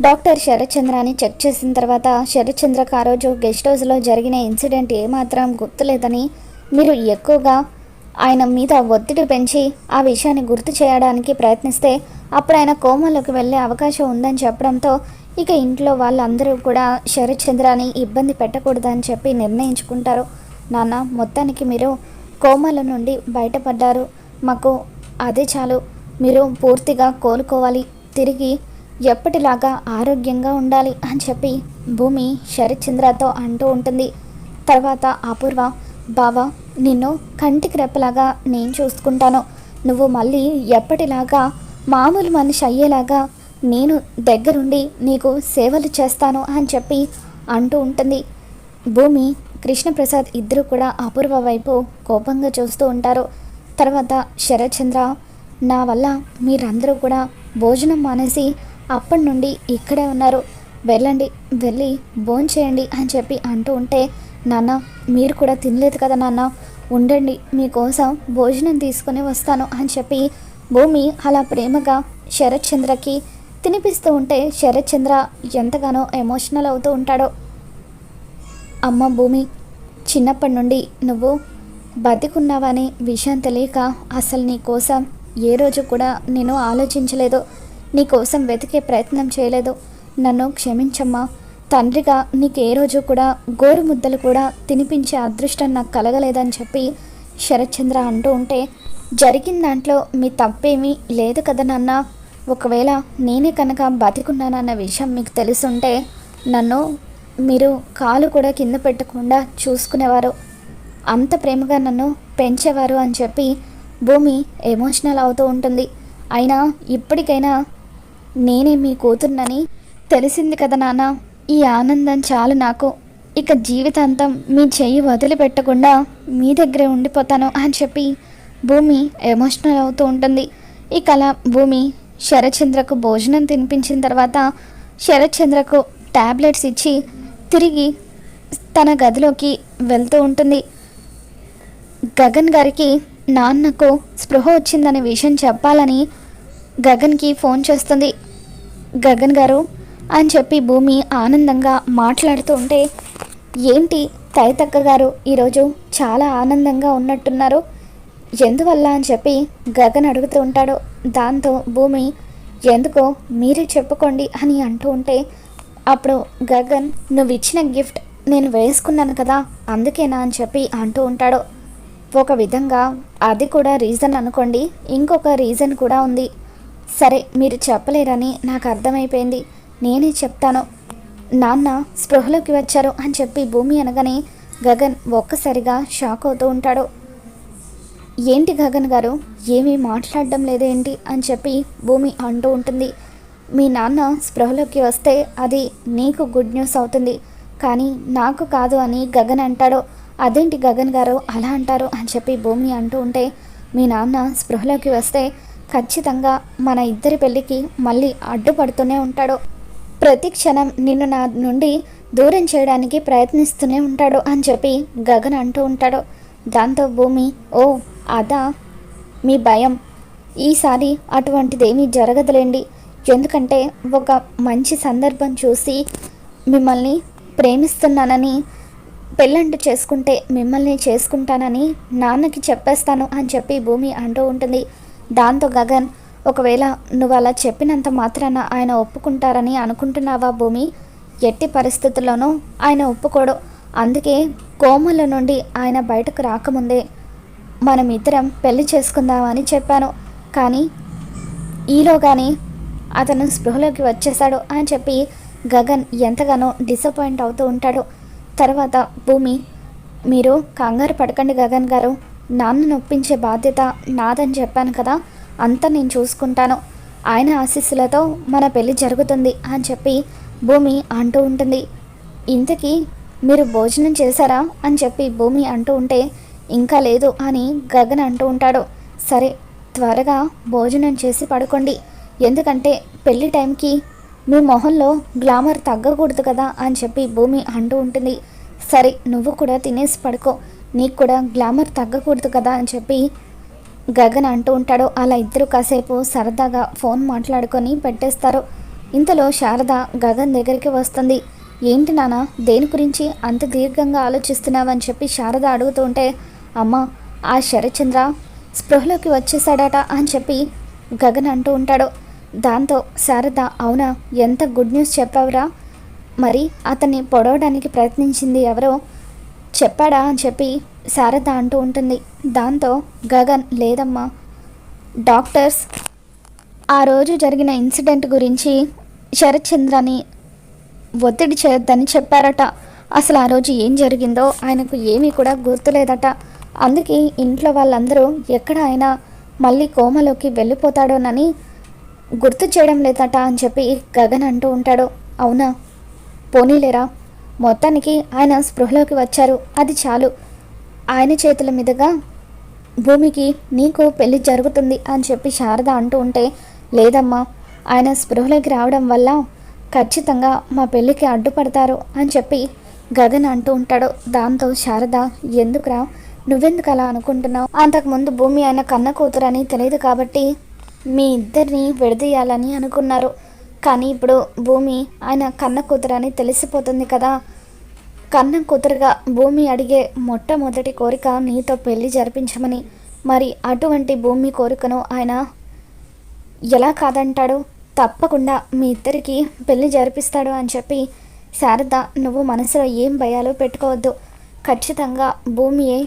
Doctor శరత్చంద్రాని check చేసిన తర్వాత శరత్చంద్రకు ఆ రోజు గెస్ట్ హౌస్లో జరిగిన ఇన్సిడెంట్ ఏమాత్రం గుర్తులేదని మీరు ఎక్కువగా ఆయన మీద ఒత్తిడి పెంచి ఆ విషయాన్ని గుర్తు చేయడానికి ప్రయత్నిస్తే అప్పుడు ఆయన కోమాలోకి వెళ్ళే అవకాశం ఉందని చెప్పడంతో ఇక ఇంట్లో వాళ్ళందరూ కూడా శరత్చంద్రాని ఇబ్బంది పెట్టకూడదని చెప్పి నిర్ణయించుకుంటారు. నాన్న మొత్తానికి మీరు కోమాల నుండి బయటపడ్డారు. మాకు అదే చాలు. మీరు పూర్తిగా కోలుకోవాలి. తిరిగి ఎప్పటిలాగా ఆరోగ్యంగా ఉండాలి అని చెప్పి భూమి శరత్చంద్రతో అంటూ ఉంటుంది. తర్వాత అపూర్వ బావా నిన్ను కంటికి రెప్పలాగా నేను చూసుకుంటాను. నువ్వు మళ్ళీ ఎప్పటిలాగా మామూలు మనిషి అయ్యేలాగా నేను దగ్గరుండి నీకు సేవలు చేస్తాను అని చెప్పి అంటూ ఉంటుంది. భూమి కృష్ణప్రసాద్ ఇద్దరు కూడా అపూర్వ వైపు కోపంగా చూస్తూ ఉంటారు. తర్వాత శరత్చంద్ర నా వల్ల మీరందరూ కూడా భోజనం మానేసి అప్పటి నుండి ఇక్కడే ఉన్నారు. వెళ్ళండి వెళ్ళి భోంచేయండి అని చెప్పి అంటూ ఉంటే నాన్న మీరు కూడా తినలేదు కదా నాన్న ఉండండి మీకోసం భోజనం తీసుకొని వస్తాను అని చెప్పి భూమి అలా ప్రేమగా శరత్చంద్రకి తినిపిస్తూ ఉంటే శరత్చంద్ర ఎంతగానో ఎమోషనల్ అవుతూ ఉంటాడో. అమ్మ భూమి చిన్నప్పటి నుండి నువ్వు బతికున్నావనే విషయం తెలియక అసలు నీ కోసం ఏ రోజు కూడా నేను ఆలోచించలేదు. నీకోసం వెతికే ప్రయత్నం చేయలేదు. నన్ను క్షమించమ్మా. తండ్రిగా నీకు ఏ రోజు కూడా గోరు ముద్దలు కూడా తినిపించే అదృష్టం నాకు కలగలేదని చెప్పి శరత్చంద్ర అంటూ ఉంటే జరిగిన దాంట్లో మీ తప్పేమీ లేదు కదా నాన్న? ఒకవేళ నేనే కనుక బతికున్నానన్న విషయం మీకు తెలుసుంటే నన్ను మీరు కాలు కూడా కింద పెట్టకుండా చూసుకునేవారు. అంత ప్రేమగా నన్ను పెంచేవారు అని చెప్పి భూమి ఎమోషనల్ అవుతూ ఉంటుంది. అయినా ఇప్పటికైనా నేనే మీ కూతుర్నని తెలిసింది కదా నాన్న. ఈ ఆనందం చాలు నాకు. ఇక జీవితాంతం మీ చెయ్యి వదిలిపెట్టకుండా మీ దగ్గరే ఉండిపోతాను అని చెప్పి భూమి ఎమోషనల్ అవుతూ ఉంటుంది. ఇక అలా భూమి శరత్చంద్రకు భోజనం తినిపించిన తర్వాత శరత్చంద్రకు ట్యాబ్లెట్స్ ఇచ్చి తిరిగి తన గదిలోకి వెళ్తూ ఉంటుంది. గగన్ గారికి నాన్నకు స్పృహ వచ్చిందనే విషయం చెప్పాలని గగన్కి ఫోన్ చేస్తుంది. గగన్ గారు అని చెప్పి భూమి ఆనందంగా మాట్లాడుతూ ఉంటే ఏంటి తైతక్క గారు ఈరోజు చాలా ఆనందంగా ఉన్నట్టున్నారు? ఎందువల్ల? అని చెప్పి గగన్ అడుగుతూ ఉంటాడు. దాంతో భూమి ఎందుకో మీరే చెప్పుకోండి అని అంటూ ఉంటే అప్పుడు గగన్ నువ్వు ఇచ్చిన గిఫ్ట్ నేను వేసుకున్నాను కదా అందుకేనా? అని చెప్పి అంటూ ఉంటాడు. ఒక విధంగా అది కూడా రీజన్ అనుకోండి ఇంకొక రీజన్ కూడా ఉంది. సరే మీరు చెప్పలేరని నాకు అర్థమైపోయింది. నేనే చెప్తాను. నాన్న స్పృహలోకి వచ్చారు అని చెప్పి భూమి అనగానే గగన్ ఒక్కసారిగా షాక్ అవుతూ ఉంటాడు. ఏంటి గగన్ గారు? ఏమీ మాట్లాడడం లేదేంటి అని చెప్పి భూమి అంటూ ఉంటుంది. మీ నాన్న స్పృహలోకి వస్తే అది నీకు గుడ్ న్యూస్ అవుతుంది. కానీ నాకు కాదు అని గగన్ అంటాడు. అదేంటి గగన్ గారు అలా అంటారు అని చెప్పి భూమి అంటూ ఉంటే మీ నాన్న స్పృహలోకి వస్తే ఖచ్చితంగా మన ఇద్దరి పెళ్ళికి మళ్ళీ అడ్డుపడుతూనే ఉంటాడు. ప్రతి క్షణం నిన్ను నా నుండి దూరం చేయడానికి ప్రయత్నిస్తూనే ఉంటాడు అని చెప్పి గగన్ అంటూ ఉంటాడు. దాంతో భూమి ఓ అదా మీ భయం. ఈసారి అటువంటిదేమీ జరగదులేండి. ఎందుకంటే ఒక మంచి సందర్భం చూసి మిమ్మల్ని ప్రేమిస్తున్నానని పెళ్ళంటూ చేసుకుంటే మిమ్మల్ని చేసుకుంటానని నాన్నకి చెప్పేస్తాను అని చెప్పి భూమి అంటూ ఉంటుంది. దాంతో గగన్ ఒకవేళ నువ్వు అలా చెప్పినంత మాత్రాన ఆయన ఒప్పుకుంటారని అనుకుంటున్నావా భూమి? ఎట్టి పరిస్థితుల్లోనూ ఆయన ఒప్పుకోడు. అందుకే కోమల నుండి ఆయన బయటకు రాకముందే మనం ఇద్దరం పెళ్ళి చేసుకుందామని చెప్పాను. కానీ ఈలోగానే అతను స్పృహలోకి వచ్చేసాడు అని చెప్పి గగన్ ఎంతగానో డిసప్పాయింట్ అవుతూ ఉంటాడు. తర్వాత భూమి మీరు కంగారు పడకండి గగన్ గారు. నాన్న నొప్పించే బాధ్యత నాదని చెప్పాను కదా అంతా నేను చూసుకుంటాను. ఆయన ఆశీస్సులతో మన పెళ్ళి జరుగుతుంది అని చెప్పి భూమి అంటూ ఉంటుంది. ఇంతకీ మీరు భోజనం చేశారా అని చెప్పి భూమి అంటూ ఉంటే ఇంకా లేదు అని గగన్ అంటూ ఉంటాడు. సరే త్వరగా భోజనం చేసి పడుకోండి. ఎందుకంటే పెళ్ళి టైంకి మీ మొహంలో గ్లామర్ తగ్గకూడదు కదా అని చెప్పి భూమి అంటూ ఉంటుంది. సరే నువ్వు కూడా తినేసి పడుకో. నీకు కూడా గ్లామర్ తగ్గకూడదు కదా అని చెప్పి గగన్ అంటూ ఉంటాడు. అలా ఇద్దరు కాసేపు సరదాగా ఫోన్ మాట్లాడుకొని పెట్టేస్తారు. ఇంతలో శారద గగన్ దగ్గరికి వస్తుంది. ఏంటి నాన్న దేని గురించి అంత దీర్ఘంగా ఆలోచిస్తున్నావని చెప్పి శారద అడుగుతుంటే అమ్మ ఆ శరచంద్ర స్పృహలోకి వచ్చేసాడట అని చెప్పి గగన్ అంటూ ఉంటాడు. దాంతో శారద అవునా ఎంత గుడ్ న్యూస్ చెప్పావురా? మరి అతన్ని పొడవడానికి ప్రయత్నించింది ఎవరో చెప్పాడా అని చెప్పి శారద అంటూ ఉంటుంది. దాంతో గగన్ లేదమ్మా డాక్టర్స్ ఆ రోజు జరిగిన ఇన్సిడెంట్ గురించి శరత్చంద్రని ఒత్తిడి చేయొద్దని చెప్పారట. అసలు ఆ రోజు ఏం జరిగిందో ఆయనకు ఏమీ కూడా గుర్తులేదట. అందుకే ఇంట్లో వాళ్ళందరూ ఎక్కడ ఆయన మళ్ళీ కోమలోకి వెళ్ళిపోతాడోనని గుర్తు చేయడం లేదట అని చెప్పి గగన్ అంటూ ఉంటాడు. అవునా? పోనీలేరా? మొత్తానికి ఆయన స్పృహలోకి వచ్చారు. అది చాలు. ఆయన చేతుల మీదుగా భూమికి నీకు పెళ్ళి జరుగుతుంది అని చెప్పి శారద అంటూ ఉంటే లేదమ్మా ఆయన స్పృహలోకి రావడం వల్ల ఖచ్చితంగా మా పెళ్ళికి అడ్డుపడతారు అని చెప్పి గగన్ అంటూ ఉంటాడు. దాంతో శారద ఎందుకురా? నువ్వెందుకు అలా అనుకుంటున్నావు? అంతకుముందు భూమి ఆయన కన్న కూతురని తెలియదు కాబట్టి మీ ఇద్దరిని విడదీయాలని అనుకున్నారు. కానీ ఇప్పుడు భూమి ఆయన కన్న కూతురని తెలిసిపోతుంది కదా. కన్న కూతురుగా భూమి అడిగే మొట్టమొదటి కోరిక నీతో పెళ్ళి జరిపించమని. మరి అటువంటి భూమి కోరికను ఆయన ఎలా కాదంటాడు? తప్పకుండా మీ ఇద్దరికి పెళ్ళి జరిపిస్తాడు అని చెప్పి శారద నువ్వు మనసులో ఏం భయాలు పెట్టుకోవద్దు. ఖచ్చితంగా భూమియే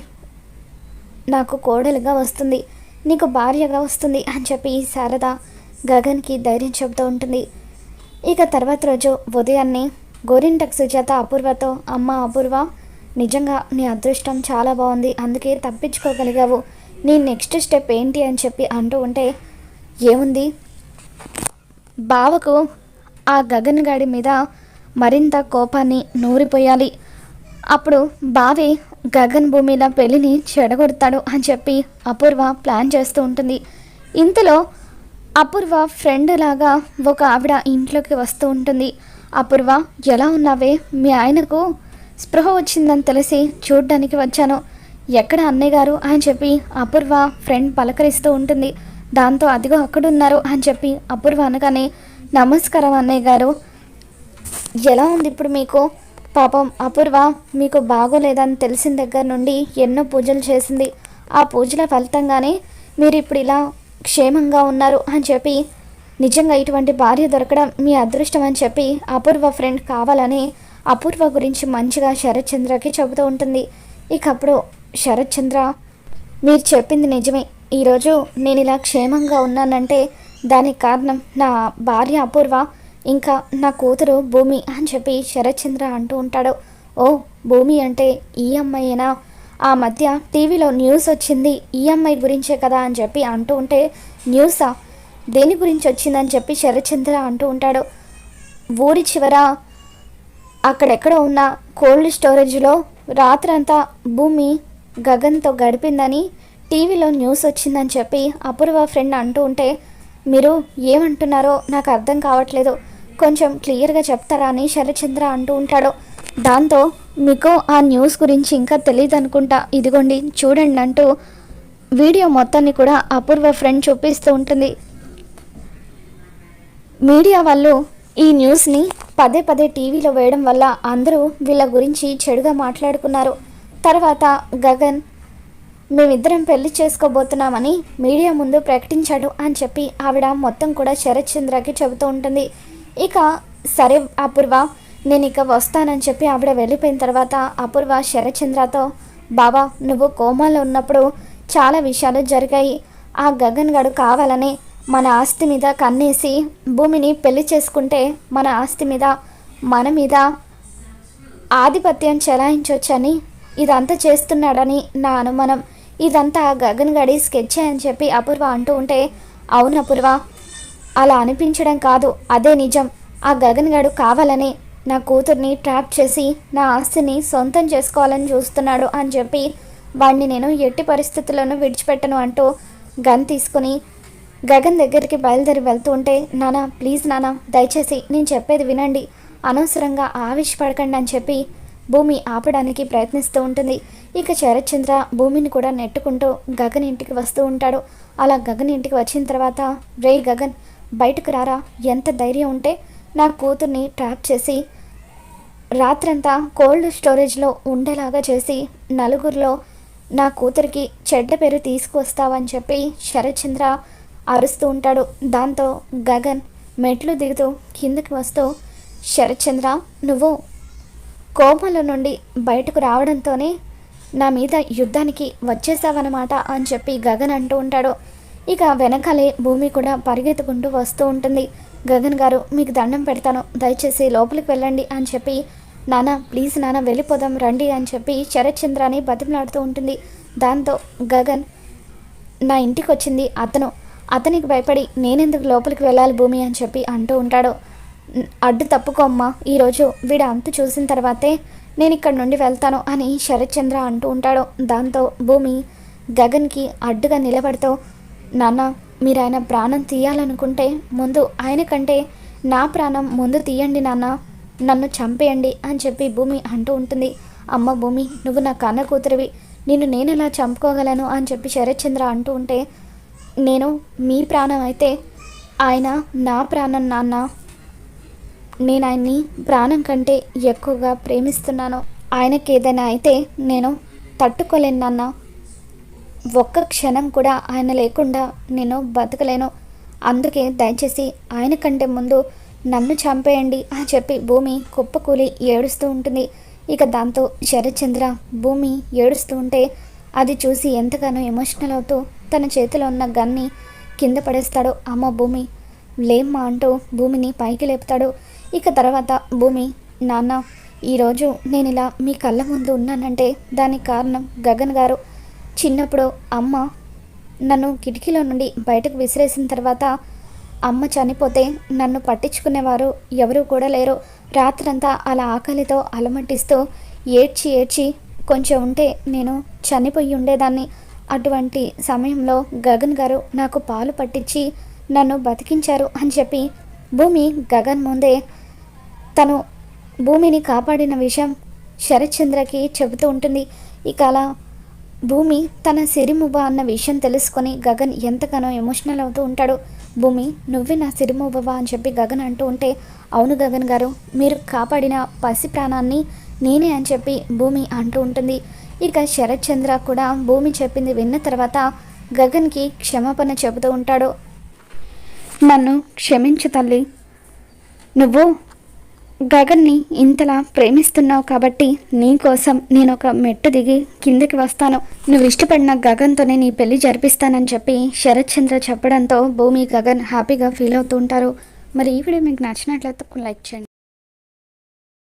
నాకు కోడలుగా వస్తుంది. నీకు భార్యగా వస్తుంది అని చెప్పి శారద గగన్కి ధైర్యం చెబుతూ ఉంటుంది. ఇక తర్వాత రోజు ఉదయాన్నే గోరింటక్ సుజాత అపూర్వతో అమ్మ అపూర్వ నిజంగా నీ అదృష్టం చాలా బాగుంది అందుకే తప్పించుకోగలిగావు. నీ నెక్స్ట్ స్టెప్ ఏంటి? అని చెప్పి అంటూ ఉంటే ఏముంది? బావకు ఆ గగన్ గాడి మీద మరింత కోపాన్ని నూరిపోయాలి. అప్పుడు బావి గగన్ భూమిలో పెళ్ళిని చెడగొడతాడు అని చెప్పి అపూర్వ ప్లాన్ చేస్తూ ఉంటుంది. ఇంతలో అపూర్వ ఫ్రెండ్ లాగా ఒక ఆవిడ ఇంట్లోకి వస్తూ ఉంటుంది. అపూర్వ ఎలా ఉన్నావే? మీ ఆయనకు స్పృహ వచ్చిందని తెలిసి చూడ్డానికి వచ్చాను. ఎక్కడ అన్నయ్య గారు? అని చెప్పి అపూర్వ ఫ్రెండ్ పలకరిస్తూ ఉంటుంది. దాంతో అదిగో అక్కడున్నారు అని చెప్పి అపూర్వ అనగానే నమస్కారం అన్నయ్య గారు. ఎలా ఉంది ఇప్పుడు మీకు? పాపం అపూర్వ మీకు బాగోలేదని తెలిసిన దగ్గర నుండి ఎన్నో పూజలు చేసింది. ఆ పూజల ఫలితంగానే మీరు ఇప్పుడు ఇలా క్షేమంగా ఉన్నారు అని చెప్పి నిజంగా ఇటువంటి భార్య దొరకడం మీ అదృష్టం అని చెప్పి అపూర్వ ఫ్రెండ్ కావాలని అపూర్వ గురించి మంచిగా శరత్ చంద్రకి చెబుతూ ఉంటుంది. ఇకప్పుడు శరత్ చంద్ర మీరు చెప్పింది నిజమే. ఈరోజు నేను ఇలా క్షేమంగా ఉన్నానంటే దానికి కారణం నా భార్య అపూర్వ ఇంకా నా కూతురు భూమి అని చెప్పి శరత్ చంద్ర అంటూ ఉంటాడు. ఓ భూమి అంటే ఈ అమ్మాయినా? ఆ మధ్య టీవీలో న్యూస్ వచ్చింది ఈఎంఐ గురించే కదా అని చెప్పి అంటూ ఉంటే న్యూసా? దేని గురించి వచ్చిందని చెప్పి శరచంద్ర అంటూ ఉంటాడు. ఊరి చివర అక్కడెక్కడ ఉన్న కోల్డ్ స్టోరేజ్లో రాత్రంతా భూమి గగన్తో గడిపిందని టీవీలో న్యూస్ వచ్చిందని చెప్పి అపూర్వ ఫ్రెండ్ అంటూ ఉంటే మీరు ఏమంటున్నారో నాకు అర్థం కావట్లేదు. కొంచెం క్లియర్గా చెప్తారా అని శరచంద్ర అంటూ ఉంటాడు. దాంతో మీకు ఆ న్యూస్ గురించి ఇంకా తెలియదు అనుకుంటా. ఇదిగోండి చూడండి అంటూ వీడియో మొత్తాన్ని కూడా అపూర్వ ఫ్రెండ్ చూపిస్తూ ఉంటుంది. మీడియా వాళ్ళు ఈ న్యూస్ని పదే పదే టీవీలో వేయడం వల్ల అందరూ వీళ్ళ గురించి చెడుగా మాట్లాడుకున్నారు. తర్వాత గగన్ మేమిద్దరం పెళ్ళి చేసుకోబోతున్నామని మీడియా ముందు ప్రకటించాడు అని చెప్పి ఆవిడ మొత్తం కూడా శరత్ చంద్రకి చెబుతూ ఉంటుంది. ఇక సరే అపూర్వ నేను ఇక వస్తానని చెప్పి ఆవిడ వెళ్ళిపోయిన తర్వాత అపూర్వ శరచంద్రతో బాబా నువ్వు కోమాలో ఉన్నప్పుడు చాలా విషయాలు జరిగాయి. ఆ గగన్ గడు కావాలని మన ఆస్తి మీద కన్నేసి భూమిని పెళ్ళి చేసుకుంటే మన ఆస్తి మీద మన మీద ఆధిపత్యం చెలాయించవచ్చని ఇదంతా చేస్తున్నాడని నా అనుమానం. ఇదంతా గగన్ గడి స్కెచ్ అని చెప్పి అపూర్వ అంటూ ఉంటే అవును అపూర్వ అలా అనిపించడం కాదు. అదే నిజం. ఆ గగన్ గడు కావాలని నా కూతుర్ని ట్రాప్ చేసి నా ఆస్తిని సొంతం చేసుకోవాలని చూస్తున్నాడు అని చెప్పి వాడిని నేను ఎట్టి పరిస్థితుల్లోనూ విడిచిపెట్టను అంటూ గన్ తీసుకుని గగన్ దగ్గరికి బయలుదేరి వెళ్తూ ఉంటే నానా ప్లీజ్ నానా దయచేసి నేను చెప్పేది వినండి. అనవసరంగా ఆవేశపడకండి అని చెప్పి భూమి ఆపడానికి ప్రయత్నిస్తూ ఉంటుంది. ఇక శరత్చంద్ర భూమిని కూడా నెట్టుకుంటూ గగన్ ఇంటికి వస్తూ ఉంటాడు. అలా గగన్ ఇంటికి వచ్చిన తర్వాత రే గగన్ బయటకు రారా? ఎంత ధైర్యం ఉంటే నా కూతుర్ని ట్రాప్ చేసి రాత్రంతా కోల్డ్ స్టోరేజ్లో ఉండేలాగా చేసి నలుగురిలో నా కూతురికి చెడ్డ పేరు తీసుకొస్తావని చెప్పి శరత్చంద్ర అరుస్తూ ఉంటాడు. దాంతో గగన్ మెట్లు దిగుతూ కిందకి వస్తూ శరత్చంద్ర నువ్వు కోపంలో నుండి బయటకు రావడంతోనే నా మీద యుద్ధానికి వచ్చేసావన్నమాట అని చెప్పి గగన్ అంటూ ఉంటాడు. ఇక వెనకాలే భూమి కూడా పరిగెత్తుకుంటూ వస్తూ ఉంటుంది. గగన్ గారు మీకు దండం పెడతాను. దయచేసి లోపలికి వెళ్ళండి అని చెప్పి నాన్న ప్లీజ్ నాన్న వెళ్ళిపోదాం రండి అని చెప్పి శరత్చంద్రాని బతిమలాడుతూ ఉంటుంది. దాంతో గగన్ నా ఇంటికి వచ్చింది అతను. అతనికి భయపడి నేనెందుకు లోపలికి వెళ్ళాలి భూమి అని చెప్పి అంటూ ఉంటాడు. అడ్డు తప్పుకో అమ్మా ఈరోజు వీడు అంత చూసిన తర్వాతే నేను ఇక్కడ నుండి వెళ్తాను అని శరత్చంద్ర అంటూ ఉంటాడు. దాంతో భూమి గగన్కి అడ్డుగా నిలబడుతూ నాన్న మీరు ఆయన ప్రాణం తీయాలనుకుంటే ముందు ఆయన కంటే నా ప్రాణం ముందు తీయండి నాన్న. నన్ను చంపేయండి అని చెప్పి భూమి అంటూ ఉంటుంది. అమ్మ భూమి నువ్వు నా కన్న కూతురివి. నిన్ను నేను ఎలా చంపుకోగలను అని చెప్పి శరత్చంద్ర అంటూ ఉంటే నేను మీ ప్రాణం అయితే ఆయన నా ప్రాణం నాన్న. నేను ఆయన్ని ప్రాణం కంటే ఎక్కువగా ప్రేమిస్తున్నాను. ఆయనకి ఏదైనా అయితే నేను తట్టుకోలేను నాన్న. ఒక్క క్షణం కూడా ఆయన లేకుండా నేను బతకలేను. అందుకే దయచేసి ఆయన కంటే ముందు నన్ను చంపేయండి అని చెప్పి భూమి కుప్పకూలి ఏడుస్తూ ఉంటుంది. ఇక దాంతో శరత్చంద్ర భూమి ఏడుస్తూ ఉంటే అది చూసి ఎంతగానో ఎమోషనల్ అవుతూ తన చేతిలో ఉన్న గన్ని కింద పడేస్తాడు. అమ్మ భూమి లేమ్మా అంటూ భూమిని పైకి లేపుతాడు. ఇక తర్వాత భూమి నాన్న ఈరోజు నేను ఇలా మీ కళ్ళ ముందు ఉన్నానంటే దానికి కారణం గగన్ గారు. చిన్నప్పుడు అమ్మ నన్ను కిటికీలో నుండి బయటకు విసిరేసిన తర్వాత అమ్మ చనిపోతే నన్ను పట్టించుకునేవారు ఎవరూ కూడా లేరు. రాత్రంతా అలా ఆకలితో అలమటిస్తూ ఏడ్చి ఏడ్చి కొంచెం ఉంటే నేను చనిపోయి ఉండేదాన్ని. అటువంటి సమయంలో గగన్ గారు నాకు పాలు పట్టించి నన్ను బతికించారు అని చెప్పి భూమి గగన్ ముందే తను భూమిని కాపాడిన విషయం శరత్చంద్రకి చెబుతూ ఉంటుంది. ఇక అలా భూమి తన సిరిమువ్వ అన్న విషయం తెలుసుకొని గగన్ ఎంతగానో ఎమోషనల్ అవుతూ ఉంటాడు. భూమి నువ్వే నా సిరిమువ్వవా అని చెప్పి గగన్ అంటూ ఉంటే అవును గగన్ గారు మీరు కాపాడిన పసి ప్రాణాన్ని నేనే అని చెప్పి భూమి అంటూ ఉంటుంది. ఇక శరత్చంద్ర కూడా భూమి చెప్పింది విన్న తర్వాత గగన్కి క్షమాపణ చెబుతూ ఉంటాడు. నన్ను క్షమించు తల్లి. నువ్వు గగన్ని ఇంతలా ప్రేమిస్తున్నావు కాబట్టి నీ కోసం నేను ఒక మెట్టు దిగి కిందకి వస్తాను. నువ్వు ఇష్టపడిన గగన్తోనే నీ పెళ్ళి జరిపిస్తానని చెప్పి శరత్ చంద్ర చెప్పడంతో భూమి గగన్ హ్యాపీగా ఫీల్ అవుతూ ఉంటారు. మరి ఈ వీడియో మీకు నచ్చినట్లయితే లైక్ చేయండి.